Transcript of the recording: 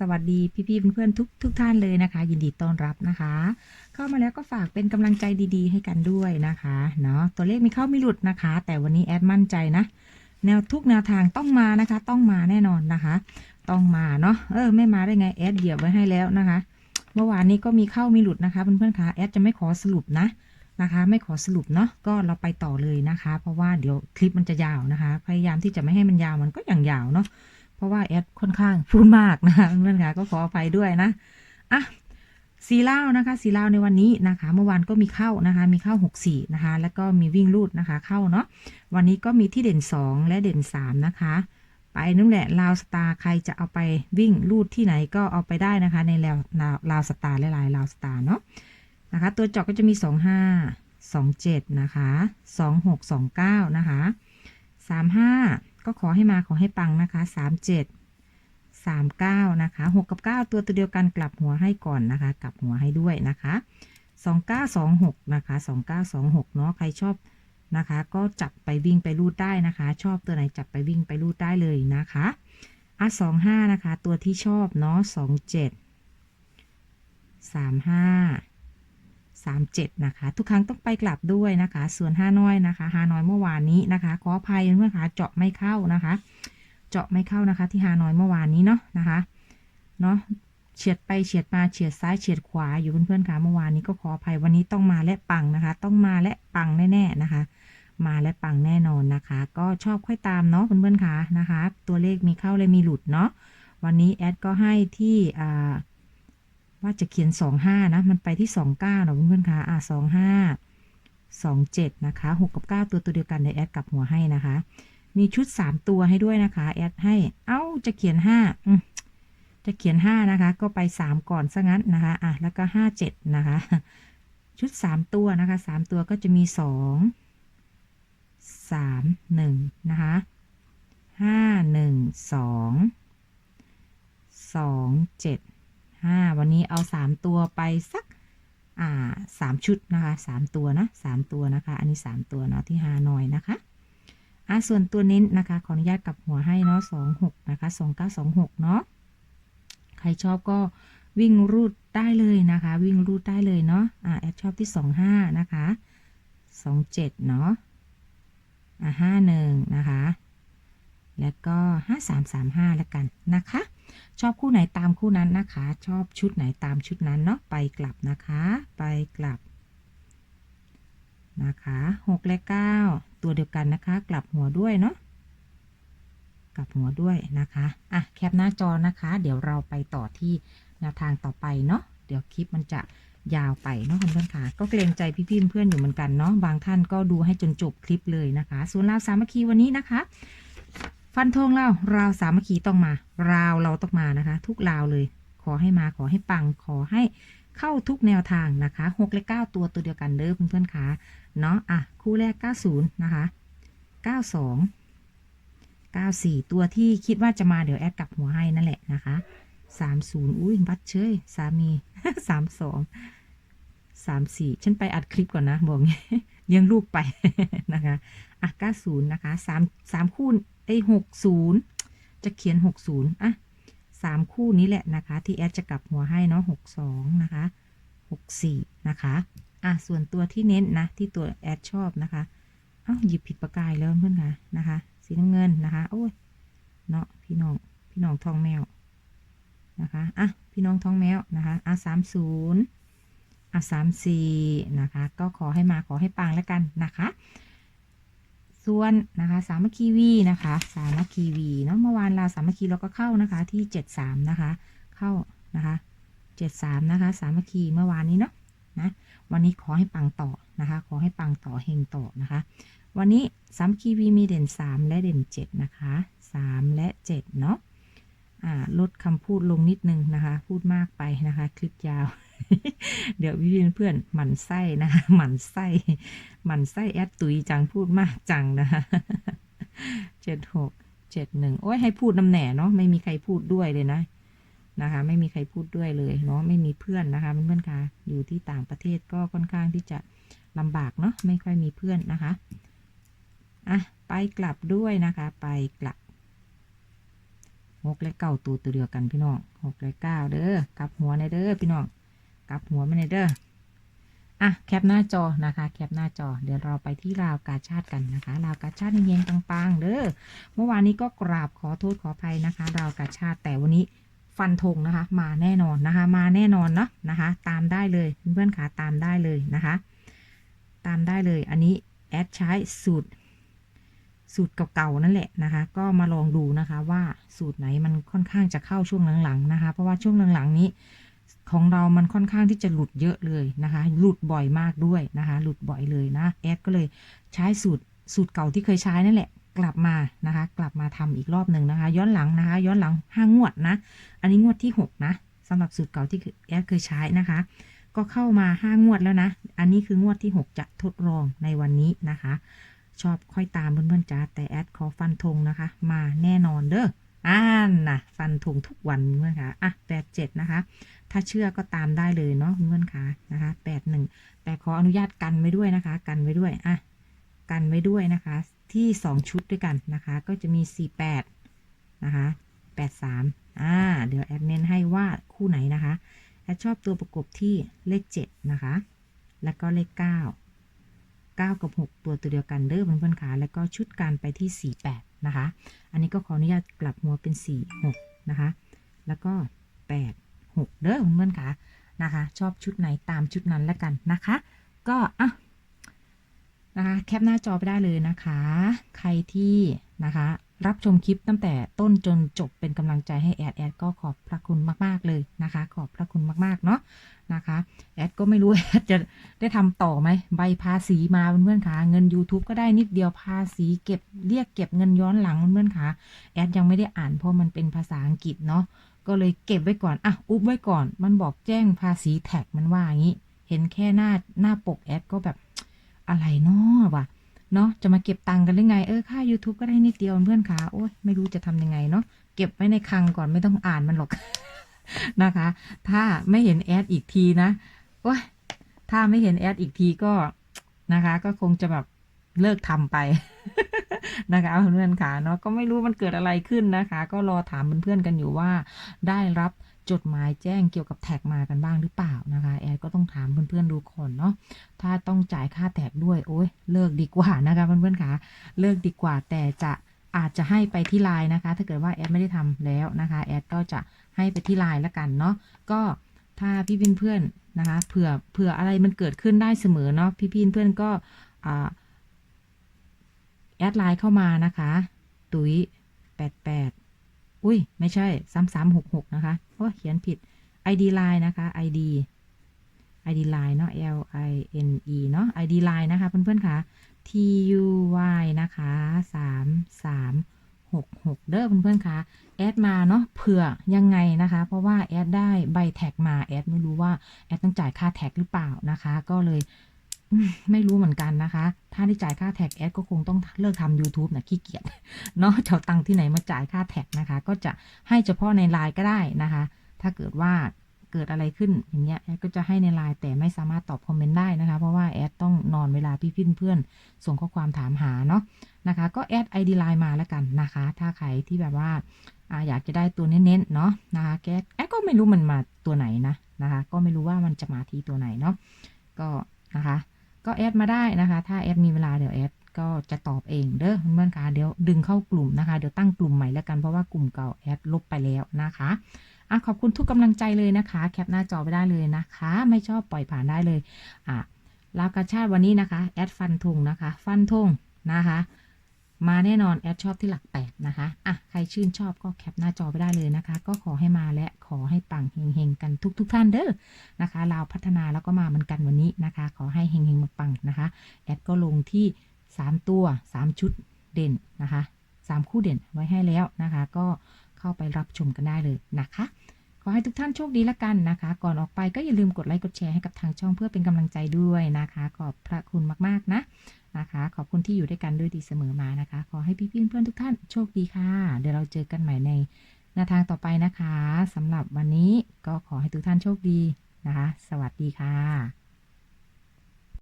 สวัสดีพี่ๆเพื่อนๆทุกทุกท่านเลยนะคะ ยินดีต้อนรับนะคะ เข้ามาแล้วก็ฝากเป็นกำลังใจดีๆ ให้กันด้วยนะคะเนาะตัวเลขมีเข้าไม่หลุดนะคะ แต่วันนี้แอดมั่นใจนะ แนวทุกแนวทางต้องมานะคะ ต้องมาแน่นอนนะคะ ต้องมาเนาะเออไม่มาได้ไงแอดเหยียบไว้ให้แล้วนะคะ เมื่อวานนี้ก็มีเข้ามีหลุดนะคะเพื่อนๆคะแอดจะไม่ขอสรุปนะนะคะไม่ขอสรุปเนาะก็เราไปต่อเลยนะคะ เพราะว่าเดี๋ยวคลิปมันจะยาวนะคะ พยายามที่จะไม่ให้มันยาวมันก็อย่างยาวเนาะ เพราะว่าแอดค่อนข้างพูดมากนะคะเพื่อนๆคะก็ขออภัยด้วยนะอะสีเล่านะคะสีเล่าในวันนี้นะคะ เมื่อวานก็มีเข้านะคะ มีเข้าหกสี่นะคะ แล้วก็มีวิ่งลูดนะคะ เข้าเนาะวันนี้ก็มีที่เด่นสองและเด่นสามนะคะ ไปนั่นแหละลาวสตาร์ใครจะเอาไปวิ่งลูดที่ไหนก็เอาไปได้นะคะ ในลาวลาวสตาร์หลายๆลาวสตาร์เนาะนะคะ ตัวจอกก็จะมี 2 5 2 7 นะคะ 2 6 2 9 นะคะ 3 5 ก็ขอให้มาขอให้ปังนะคะ3 7 3 9นะคะ6กับ9ตัวตัวเดียวกันกลับหัวให้ก่อนนะคะ กลับหัวให้ด้วยนะคะ2 9 2 6นะคะ2 9 2 6เนาะใครชอบนะคะ ก็จับไปวิ่งไปรูดได้นะคะ ชอบตัวไหนจับไปวิ่งไปรูดได้เลยนะคะอะสองห้านะคะ ตัวที่ชอบเนาะสองเจ็ดสามห้า สามเจ็ดนะคะ ทุกครั้งต้องไปกลับด้วยนะคะ ส่วนห้าน้อยนะคะห้าน้อยเมื่อวานนี้นะคะ ขออภัยเพื่อนๆคะเจาะไม่เข้านะคะ เจาะไม่เข้านะคะ ที่ฮานอยเมื่อวานนี้เนาะนะคะเนาะเฉียดไปเฉียดมาเฉียดซ้ายเฉียดขวาอยู่เพื่อนๆคะเมื่อวานนี้ก็ขออภัยวันนี้ต้องมาและปังนะคะ ต้องมาและปังแน่ๆนะคะ มาและปังแน่นอนนะคะ ก็ชอบค่อยตามเนาะเพื่อนๆคะนะคะ ตัวเลขมีเข้าเลยมีหลุดเนาะวันนี้แอดก็ให้ที่อ่า ว่าจะเขียน 25 นะ มันไปที่ 29เนาะเพื่อนๆคะอะ25 27 นะคะ 6 กับ 9 ตัวตัวเดียวกันในแอดกลับหัวให้นะคะ มีชุด 3 ตัวให้ด้วยนะคะ แอดให้ เอ้า จะเขียน 5 จะเขียน 5 นะคะ ก็ไป 3 ก่อนซะงั้นนะคะ อะ แล้วก็ 57 นะคะ ชุด 3 ตัวนะคะ 3 ตัวก็จะมี2สามหนึ่งนะคะห้าหนึ่งส องสองเจ็ดห้าวันนี้เอาสามตัวไปสักอ่าสามชุดนะคะสามตัวนะสามตัวนะคะ อันนี้สามตัวเนาะที่ฮานอยนะคะอะส่วนตัวเน้นนะคะ ขออนุญาตกับหัวให้เนาะสองหกนะคะสองเก้าสองหกเนาะใครชอบก็วิ่งรูดได้เลยนะคะ วิ่งรูดได้เลยเนาะอ่าแอดชอบที่สองห้านะคะสองเจ็ดเนาะอะห้าหนึ่งนะคะ แล้วก็ห้าสามสามห้าแล้วกันนะคะ ชอบคู่ไหนตามคู่นั้นนะคะ ชอบชุดไหนตามชุดนั้นเนาะ ไปกลับนะคะ ไปกลับนะคะหกและเก้าตัวเดียวกันนะคะ กลับหัวด้วยเนาะกลับหัวด้วยนะคะอะแคปหน้าจอนะคะ เดี๋ยวเราไปต่อที่แนวทางต่อไปเนาะเดี๋ยวคลิปมันจะยาวไปเนาะเพื่อนๆค่ะ ก็เกรงใจพี่ๆเพื่อนอยู่เหมือนกันเนาะบางท่านก็ดูให้จนจบคลิปเลยนะคะส่วนราวสามัคคีวันนี้นะคะ ฟันธงเราราวสามัคคีต้องมา ราวเราต้องมานะคะ ทุกราวเลย ขอให้มาขอให้ปังขอให้เข้าทุกแนวทางนะคะหกและเก้าตัวตัวเดียวกันเด้อเพื่อนๆค่ะเนาะอะคู่แรก90นย์นะคะ92 94ตัวที่คิดว่าจะมาเดี๋ยวแอดกลับหัวให้นั่นแหละนะคะ30อุ้ยบัตรเชยสามี32 34ฉันไปอัดคลิปก่อนนะบอกงี้เลี้ยงลูกไปนะคะอะ90นย์นะคะ3 3คู่ ไอ้60จะเขียน60อะ3คู่นี้แหละนะคะ ที่แอดจะกลับหัวให้เนาะ62นะคะ64นะคะ อะส่วนตัวที่เน้นนะ ที่ตัวแอดชอบนะคะเอ้าหยิบผิดประกายแล้วเพื่อนค่ะนะคะ สีน้ำเงินนะคะ โอ้ยเนาะพี่น้องพี่น้องทองแมวนะคะอะพี่น้องท้องแมวนะคะอะสามศูนย์อะสามสี่นะคะ ก็ขอให้มาขอให้ปังแล้วกันนะคะ ส่วนนะคะสามัคคีวีนะคะสามัคคีวีเนาะเมื่อวานเราสามัคคีเราก็เข้านะคะที่เจ็ดสามนะคะเข้านะคะเจ็ดสามนะคะสามัคคีเมื่อวานนี้เนาะนะวันนี้ขอให้ปังต่อนะคะ ขอให้ปังต่อเฮงต่อนะคะ วันนี้สามคีวีมีเด่น3และเด่น7นะคะ3และ7เนาะลดคำพูดลงนิดนึงนะคะ พูดมากไปนะคะ คลิปยาว เดี๋ยวพี่เพื่อนหมั่นไส้นะคะหมั่นไส้หมั่นไส้แอดตุยจังพูดมากจังนะคะเจ็ดหกเจ็ดหนึ่งโอ้ยให้พูดน้ำแหน่เนาะไม่มีใครพูดด้วยเลยนะนะคะ ไม่มีใครพูดด้วยเลยเนาะไม่มีเพื่อนนะคะเพื่อนๆคะอยู่ที่ต่างประเทศก็ค่อนข้างที่จะลำบากเนาะไม่ค่อยมีเพื่อนนะคะอะไปกลับด้วยนะคะ ไปกลับหกและเก้าตัวตัวเดียวกันพี่น้องหกและเก้าเด้อกลับหัวในเด้อพี่น้อง กลับหัวมาในเด้ออะแคปหน้าจอนะคะ แคปหน้าจอ เดี๋ยวเราไปที่ราวกาชาติกันนะคะราวกาชาติเฮงๆปังๆเด้อเมื่อวานนี้ก็กราบขอโทษขออภัยนะคะราวกาชาติแต่วันนี้ฟันธงนะคะ มาแน่นอนนะคะ มาแน่นอนเนาะนะคะ ตามได้เลยเพื่อนๆขาตามได้เลยนะคะ ตามได้เลยอันนี้แอดใช้สูตร สูตรเก่าๆนั่นแหละนะคะ ก็มาลองดูนะคะว่าสูตรไหนมันค่อนข้างจะเข้าช่วงหลังๆนะคะ เพราะว่าช่วงหลังๆนี้ ของเรามันค่อนข้างที่จะหลุดเยอะเลยนะคะ หลุดบ่อยมากด้วยนะคะ หลุดบ่อยเลยนะ แอดก็เลยใช้สูตรสูตรเก่าที่เคยใช้นั่นแหละกลับมานะคะ กลับมาทำอีกรอบหนึ่งนะคะ ย้อนหลังนะคะ ย้อนหลังห้างวดนะ อันนี้งวดที่หกนะสำหรับสูตรเก่าที่แอดเคยใช้นะคะ ก็เข้ามาห้างวดแล้วนะ อันนี้คืองวดที่หกจะทดลองในวันนี้นะคะ ชอบค่อยตามเพื่อนๆจ้าแต่แอดขอฟันธงนะคะ มาแน่นอนเด้อ อ่านนะฟันธงทุกวันเพื่อนคะอะแปดเจ็ดนะคะ ถ้าเชื่อก็ตามได้เลยเนาะเพื่อนคะนะคะแปดหนึ่งแต่ขออนุญาตกันไว้ด้วยนะคะ กันไว้ด้วยอะกันไว้ด้วยนะคะ ที่สองชุดด้วยกันนะคะ ก็จะมีสี่แปดนะคะแปดสามอ่าเดี๋ยวแอดเน้นให้ว่าคู่ไหนนะคะแอดชอบตัวประกบที่เลขเจ็ดนะคะ แล้วก็เลขเก้า9กับ6ตัวตัวเดียวกันเด้อเพื่อนๆขาแล้วก็ชุดการไปที่48 นะคะ อันนี้ก็ขออนุญาตกลับหัวเป็น 4 6 นะคะ แล้วก็ 8 6 เด้อเพื่อนๆขานะคะ ชอบชุดไหนตามชุดนั้นแล้วกันนะคะ ก็อะนะคะ แคปหน้าจอไปได้เลยนะคะ ใครที่นะคะ รับชมคลิปตั้งแต่ต้นจนจบเป็นกำลังใจให้แอดแอดก็ขอบพระคุณมากๆเลยนะคะ ขอบพระคุณมากๆเนาะนะคะแอดก็ไม่รู้แอดจะได้ทำต่อไหมใบภาษีมาเพื่อนๆคะเงิน YouTube ก็ได้นิดเดียวภาษีเก็บเรียกเก็บเงินย้อนหลังเพื่อนๆค่ะแอดยังไม่ได้อ่านเพราะมันเป็นภาษาอังกฤษเนาะก็เลยเก็บไว้ก่อนอะอุบไว้ก่อน มันบอกแจ้งภาษีแท็กมันว่าอย่างนี้ เห็นแค่หน้าหน้าปกแอดก็แบบอะไรเนาะวะ เนาะจะมาเก็บตังค์กันหรือไง เออค่า YouTube ก็ได้นิดเดียวเพื่อนๆคะโอ้ยไม่รู้จะทำยังไงเนาะเก็บไว้ในคลังก่อนไม่ต้องอ่านมันหรอกนะคะ ถ้าไม่เห็นแอดอีกทีนะโอ้ยถ้าไม่เห็นแอดอีกทีก็นะคะ ก็คงจะแบบเลิกทำไปนะคะเพื่อนๆค่ะเนาะก็ไม่รู้มันเกิดอะไรขึ้นนะคะ ก็รอถามเพื่อนๆกันอยู่ว่าได้รับ จดหมายแจ้งเกี่ยวกับแท็กมากันบ้างหรือเปล่านะคะ แอดก็ต้องถามเพื่อนๆดูก่อนเนาะถ้าต้องจ่ายค่าแท็กด้วยโอ้ยเลิกดีกว่านะคะเพื่อนๆค่ะเลิกดีกว่าแต่จะอาจจะให้ไปที่ไลน์นะคะ ถ้าเกิดว่าแอดไม่ได้ทำแล้วนะคะ แอดก็จะให้ไปที่ไลน์ละกันเนาะก็ถ้าพี่เพื่อนนะคะเผื่อเผื่ออะไรมันเกิดขึ้นได้เสมอเนาะพี่พินเพื่อนก็แอดไลน์เข้ามานะคะ ตุ๋ยแปดแปด อุ้ย ไม่ใช่สามสามหกหกนะคะโอ้เขียนผิด ID ไลน์นะคะ ID ID ไลน์เนาะ L I N E เนาะ ID ไลน์นะคะ เพื่อนๆค่ะ T U Y นะคะสามสามหกหกเด้อเพื่อนๆค่ะแอดมาเนาะเผื่อยังไงนะคะ เพราะว่าแอดได้ใบแท็กมาแอดไม่รู้ว่าแอดต้องจ่ายค่าแท็กหรือเปล่านะคะ ก็เลย ไม่รู้เหมือนกันนะคะ ถ้าได้จ่ายค่าแท็กแอดก็คงต้องเลิกทำ YouTube นะขี้เกียจเนาะจะเอาตังที่ไหนมาจ่ายค่าแท็กนะคะ ก็จะให้เฉพาะในไลน์ก็ได้นะคะ ถ้าเกิดว่าเกิดอะไรขึ้นอย่างเงี้ยแอดก็จะให้ในไลน์แต่ไม่สามารถตอบคอมเมนต์ได้นะคะ เพราะว่าแอดต้องนอนเวลาพี่เพื่อนๆส่งข้อความถามหาเนาะนะคะ ก็แอด ID ไลน์มาแล้วกันนะคะ ถ้าใครที่แบบว่าออยากจะได้ตัวเน้นๆเนาะนะคะแกแอดก็ไม่รู้มันมาตัวไหนนะนะคะ ก็ไม่รู้ว่ามันจะมาทีตัวไหนเนาะก็นะคะ ก็แอดมาได้นะคะ ถ้าแอดมีเวลาเดี๋ยวแอดก็จะตอบเองเด้อเพื่อนค่ะเดี๋ยวดึงเข้ากลุ่มนะคะ เดี๋ยวตั้งกลุ่มใหม่แล้วกันเพราะว่ากลุ่มเก่าแอดลบไปแล้วนะคะอะขอบคุณทุกกำลังใจเลยนะคะ แคปหน้าจอไปได้เลยนะคะ ไม่ชอบปล่อยผ่านได้เลยอะลาวกาชาติวันนี้นะคะ แอดฟันธงนะคะ ฟันธงนะคะ มาแน่นอนแอดชอบที่หลักแปดนะคะอะใครชื่นชอบก็แคปหน้าจอไปได้เลยนะคะ ก็ขอให้มาและขอให้ปังเฮงๆกันทุกๆทท่านเด้อนะคะลาพัฒนาแล้วก็มาเหมือนกันวันนี้นะคะ ขอให้เฮงๆมาปังนะคะแอดก็ลงที่ 3 ตัว 3 ชุดเด่นนะคะ 3 คู่เด่นไว้ให้แล้วนะคะ ก็เข้าไปรับชมกันได้เลยนะคะ อให้ทุกท่านโชคดีละกันนะคะ ก่อนออกไปก็อย่าลืมกดไลค์กดแชร์ให้กับทางช่องเพื่อเป็นกำลังใจด้วยนะคะ ขอบพระคุณมากๆนะนะคะ ขอบคุณที่อยู่ด้วยกันด้วยดีเสมอมานะคะ ขอให้พี่ๆเพื่อนทุกท่านโชคดีค่ะ เดี๋ยวเราเจอกันใหม่ในหนวทางต่อไปนะคะสำหรับวันนี้ก็ขอให้ทุกท่านโชคดีนะคะ สวัสดีค่ะ